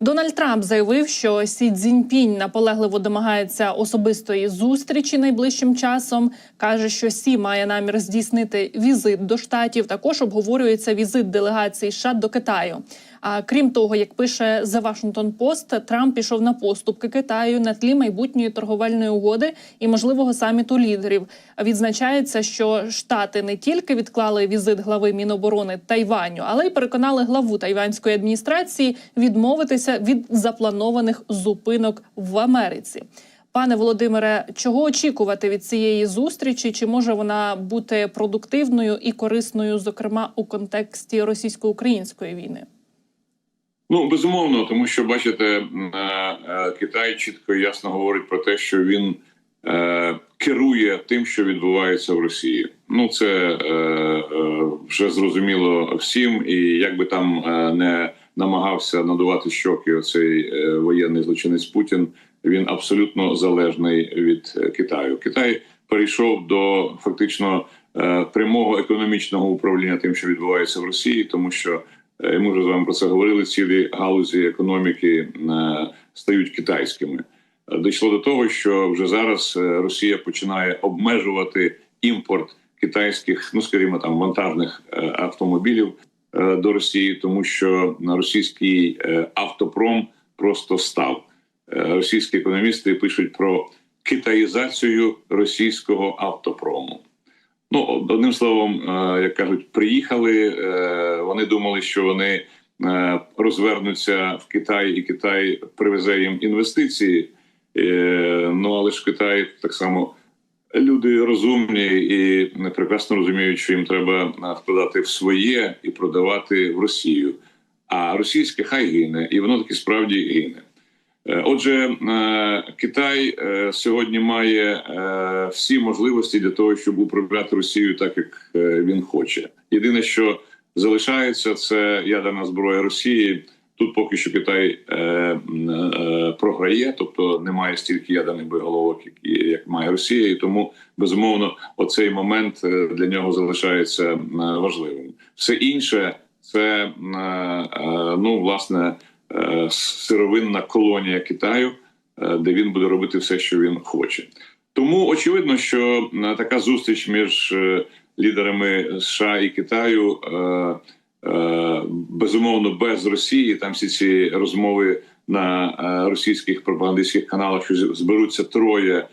Дональд Трамп заявив, що Сі Цзіньпінь наполегливо домагається особистої зустрічі найближчим часом. каже, що Сі має намір здійснити візит до штатів. Також обговорюється візит делегації США до Китаю. А крім того, як пише The Washington Post, Трамп пішов на поступки Китаю на тлі майбутньої торговельної угоди і можливого саміту лідерів. Відзначається, що штати не тільки відклали візит глави Міноборони Тайваню, але й переконали главу тайванської адміністрації відмовитися від запланованих зупинок в Америці. Пане Володимире, чого очікувати від цієї зустрічі? Чи може вона бути продуктивною і корисною, зокрема у контексті російсько-української війни? Ну безумовно, тому що бачите, е, е, Китай чітко і ясно говорить про те, що він е, керує тим, що відбувається в Росії. Ну це вже зрозуміло всім, і як би там не намагався надувати щоки оцей воєнний злочинець Путін. Він абсолютно залежний від Китаю. Китай перейшов до фактично прямого економічного управління тим, що відбувається в Росії, тому що Е, ми вже з вами про це говорили. Цілі галузі економіки е, стають китайськими. Е, дійшло до того, що вже зараз Росія починає обмежувати імпорт китайських, ну скажімо, там вантажних автомобілів до Росії, тому що російський автопром просто став. Російські економісти пишуть про китаїзацію російського автопрому. Ну одним словом, е, як кажуть, приїхали. Е, вони думали, що вони е, розвернуться в Китай, і Китай привезе їм інвестиції. Ну але ж Китай так само люди розумні і прекрасно розуміють, що їм треба вкладати в своє і продавати в Росію. А російське хай гине, і воно таки справді гине. Е, отже, е, Китай е, сьогодні має всі можливості для того, щоб управляти Росією так, як він хоче. Єдине, що залишається, це ядерна зброя Росії. Тут поки що Китай е, е, програє, тобто немає стільки ядерних боєголовок, як, має Росія, і тому безумовно оцей момент для нього залишається важливим. Все інше це е, е, ну власне. Е, сировинна колонія Китаю, е, де він буде робити все, що він хоче. Тому очевидно, що е, така зустріч між лідерами США і Китаю безумовно без Росії. Там всі ці розмови на російських пропагандистських каналах, що зберуться троє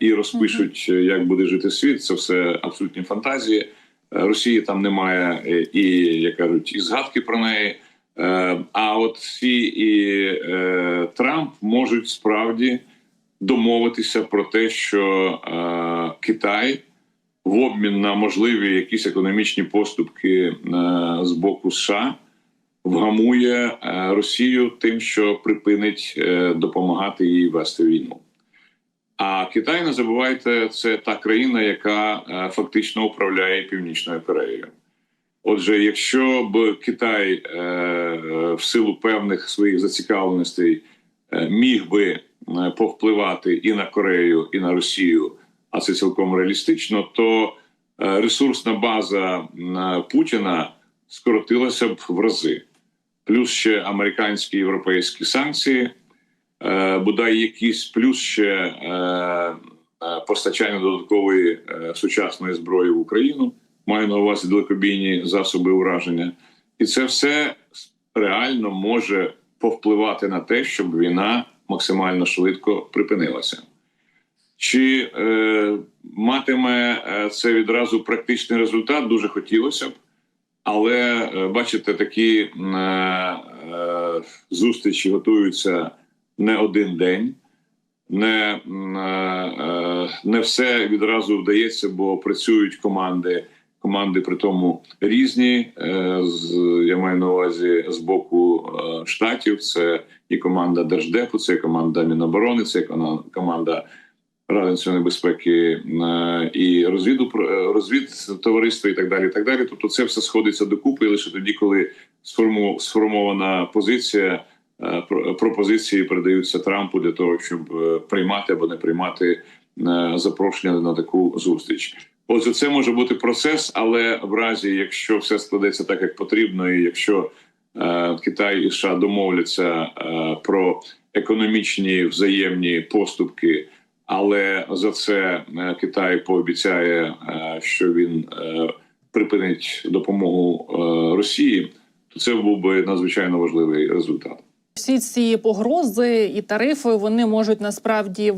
і розпишуть, як буде жити світ. Це все абсолютні фантазії. Росії там немає і як кажуть, і згадки про неї. Е, а от всі і е, Трамп можуть справді домовитися про те, що е, Китай в обмін на можливі якісь економічні поступки з боку США вгамує Росію тим, що припинить допомагати їй вести війну. А Китай не забувайте, це та країна, яка фактично управляє Північною Кореєю. Отже, якщо б Китай е, в силу певних своїх зацікавленостей е, міг би е, повпливати і на Корею, і на Росію, а це цілком реалістично, то ресурсна база Путіна скоротилася б в рази, плюс ще американські європейські санкції, бодай якісь плюс ще постачання додаткової сучасної зброї в Україну. Маю на увазі далекобійні засоби ураження, і це все реально може повпливати на те, щоб війна максимально швидко припинилася. Чи е, матиме е, це відразу практичний результат? Дуже хотілося б, але е, бачите, такі е, е, зустрічі готуються не один день. Не е, не все відразу вдається, бо працюють команди команди при тому різні. З я маю на увазі з боку штатів. Це і команда держдепу, це і команда Міноборони, це команда Ради національної безпеки е, і розвіду розвід товариства і так далі. І так далі. Тобто, це все сходиться докупи лише тоді, коли сформована позиція. Пропозиції передаються Трампу для того, щоб приймати або не приймати запрошення на таку зустріч. Отже, це може бути процес, але в разі, якщо все складеться так, як потрібно, і якщо е, Китай і США домовляться е, про економічні взаємні поступки, але за це е, Китай пообіцяє, е, що він е, припинить допомогу Росії, то це був би надзвичайно важливий результат. Всі ці погрози і тарифи вони можуть насправді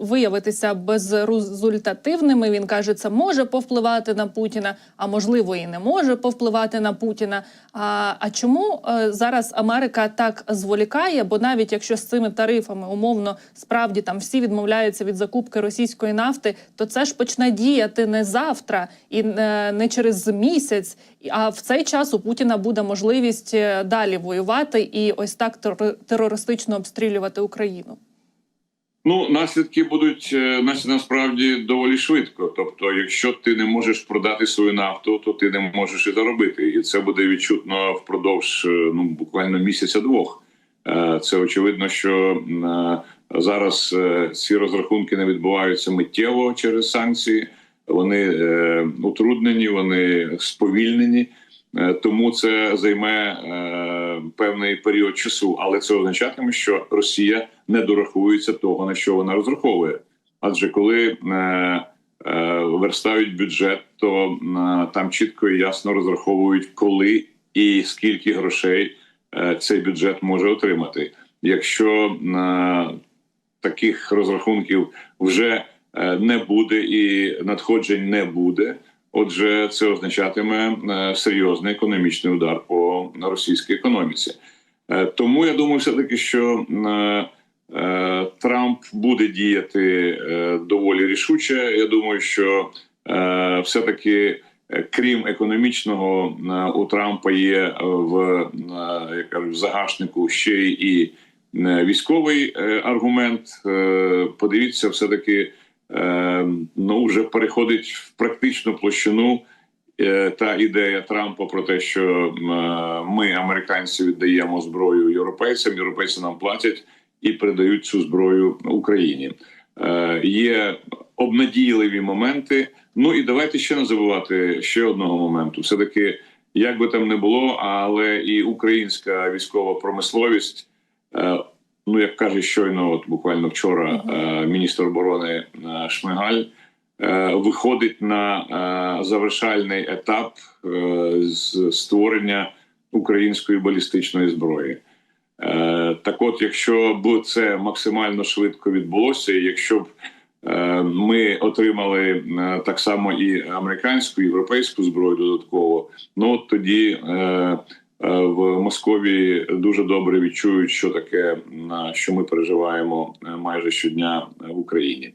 виявитися безрезультативними. Він каже, це може повпливати на Путіна, а можливо і не може повпливати на Путіна. А, а чому е, зараз Америка так зволікає? Бо навіть якщо з цими тарифами умовно справді там всі відмовляються від закупки російської нафти, то це ж почне діяти не завтра і не, через місяць. А в цей час у Путіна буде можливість е, далі воювати і ось так терористично обстрілювати Україну. Ну, наслідки будуть е, насправді доволі швидко. Тобто, якщо ти не можеш продати свою нафту, то ти не можеш і заробити. І це буде відчутно впродовж е, ну буквально місяця-двох. Е, Це очевидно, що зараз ці розрахунки не відбуваються миттєво через санкції. Вони утруднені, вони сповільнені. Е, Тому це займе е, певний період часу, але це означатиме, що Росія не дорахується того, на що вона розраховує. Адже коли е, верстають бюджет, то е, там чітко і ясно розраховують, коли і скільки грошей цей бюджет може отримати. Якщо е, таких розрахунків вже не буде і надходжень не буде. Отже, це означатиме е, серйозний економічний удар по російській економіці. Е, Тому я думаю, все таки, що е, Трамп буде діяти доволі рішуче. Я думаю, що все таки. Крім економічного, у Трампа є в як кажуть, в загашнику ще і військовий аргумент. Подивіться, все таки ну вже переходить в практичну площину е, та ідея Трампа про те, що е, ми, американці, віддаємо зброю європейцям, європейці нам платять і передають цю зброю Україні. Е, Є обнадійливі моменти. Ну і давайте ще не забувати ще одного моменту. Все таки, як би там не було, але і українська військова промисловість. Ну, як каже щойно, от буквально вчора е, міністр оборони е, Шмигаль е, виходить на завершальний етап з створення української балістичної зброї. Так, от, якщо б це максимально швидко відбулося, і якщо б ми отримали так само і американську, і європейську зброю додатково, ну тоді. Е, е, в Московії дуже добре відчують, що таке, що ми переживаємо е, майже щодня в Україні.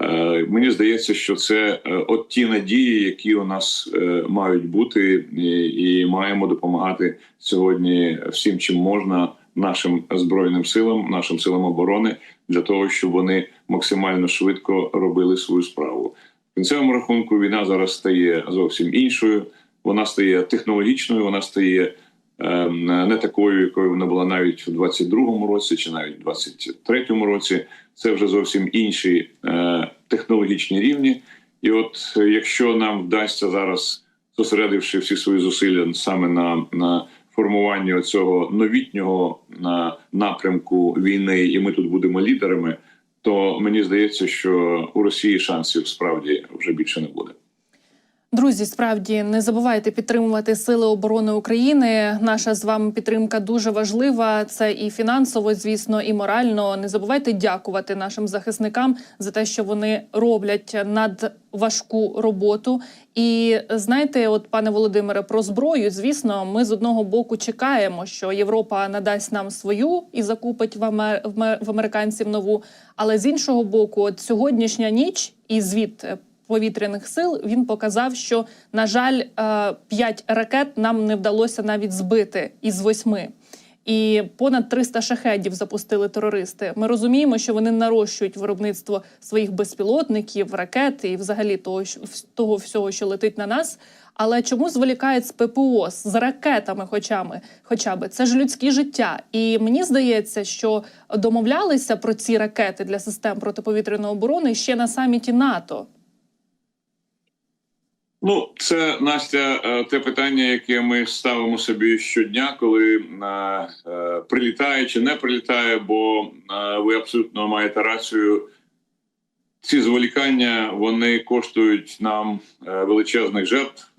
Е, Мені здається, що це е, от ті надії, які у нас е, мають бути, і, маємо допомагати сьогодні всім, чим можна нашим збройним силам, нашим силам оборони, для того, щоб вони максимально швидко робили свою справу. В кінцевому рахунку війна зараз стає зовсім іншою. Вона стає технологічною, вона стає е, не такою, якою вона була навіть у 22-му році, чи навіть у 23-му році. Це вже зовсім інші е, технологічні рівні. І от е, якщо нам вдасться зараз, зосередивши всі свої зусилля саме на, на формуванні цього новітнього напрямку війни, і ми тут будемо лідерами, то мені здається, що у Росії шансів справді вже більше не буде. Друзі, справді не забувайте підтримувати Сили оборони України. Наша з вами підтримка дуже важлива. Це і фінансово, звісно, і морально. Не забувайте дякувати нашим захисникам за те, що вони роблять надважку роботу. І знаєте, от пане Володимире, про зброю, звісно, ми з одного боку чекаємо, що Європа надасть нам свою і закупить в, амер... в американців нову. Але з іншого боку, от сьогоднішня ніч і звіт повітряних сил він показав, що на жаль, е, п'ять ракет нам не вдалося навіть збити із восьми. І понад 300 шахедів запустили терористи. Ми розуміємо, що вони нарощують виробництво своїх безпілотників, ракет і взагалі того, того всього, що летить на нас. Але чому зволікають з ППО з ракетами, хоча ми, хоча би це ж людське життя. І мені здається, що домовлялися про ці ракети для систем протиповітряної оборони ще на саміті НАТО. Ну, це Настя, е, те питання, яке ми ставимо собі щодня, коли е, е, прилітає чи не прилітає, бо ви абсолютно маєте рацію. Ці зволікання вони коштують нам величезних жертв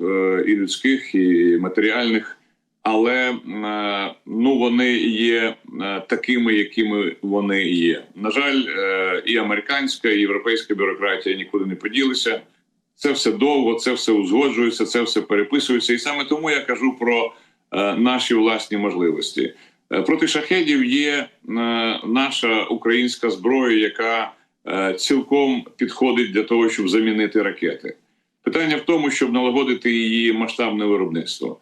і людських, і матеріальних, але ну вони є такими, якими вони є. На жаль, і американська, і європейська бюрократія нікуди не поділися. Це все довго, це все узгоджується, це все переписується. І саме тому я кажу про е, наші власні можливості. Е, проти шахедів є е, наша українська зброя, яка цілком підходить для того, щоб замінити ракети. Питання в тому, щоб налагодити її масштабне виробництво.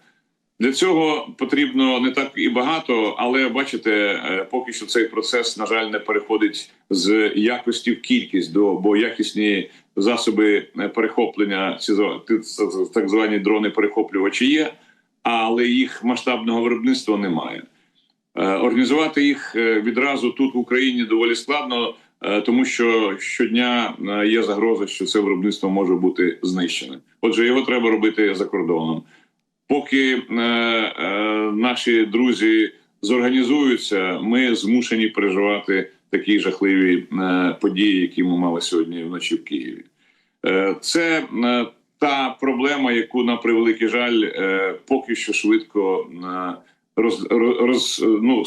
Для цього потрібно не так і багато, але бачите, е, поки що цей процес, на жаль, не переходить з якості в кількість до бо якісні засоби е, перехоплення, ці так звані дрони перехоплювачі є, але їх масштабного виробництва немає. Е, Організувати їх відразу тут в Україні доволі складно, тому що щодня є загроза, що це виробництво може бути знищене. Отже, його треба робити за кордоном. Поки е, е, наші друзі зорганізуються, ми змушені переживати такі жахливі е, події, які ми мали сьогодні вночі в Києві. Е, це е, та проблема, яку на превеликий жаль, е, поки що швидко е, роз, роз, ну,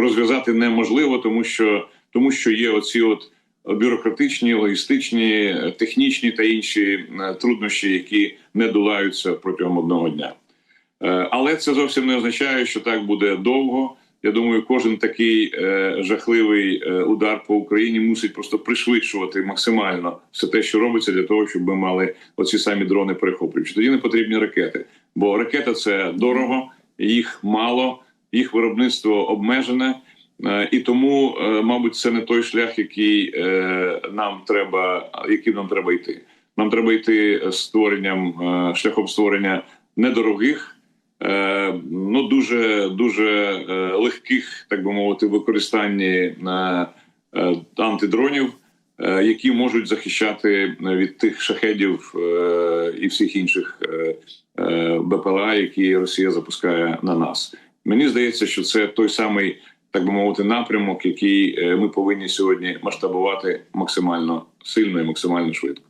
розв'язати неможливо, тому що тому, що є оці от бюрократичні, логістичні, технічні та інші е, труднощі, які не долаються протягом одного дня. Е, Але це зовсім не означає, що так буде довго. Я думаю, кожен такий е, жахливий е, удар по Україні мусить просто пришвидшувати максимально все те, що робиться, для того, щоб ми мали оці самі дрони перехоплюючі. Тоді не потрібні ракети, бо ракета це дорого, їх мало, їх виробництво обмежене. І тому, мабуть, це не той шлях, який нам треба, яким нам треба йти. Нам треба йти створенням шляхом створення недорогих, ну дуже дуже е, легких, так би мовити, використанні е, е, антидронів, е, які можуть захищати від тих шахедів е, і всіх інших е, е, БПЛА, які Росія запускає на нас. Мені здається, що це той самий, так би мовити, напрямок, який е, ми повинні сьогодні масштабувати максимально сильно і максимально швидко.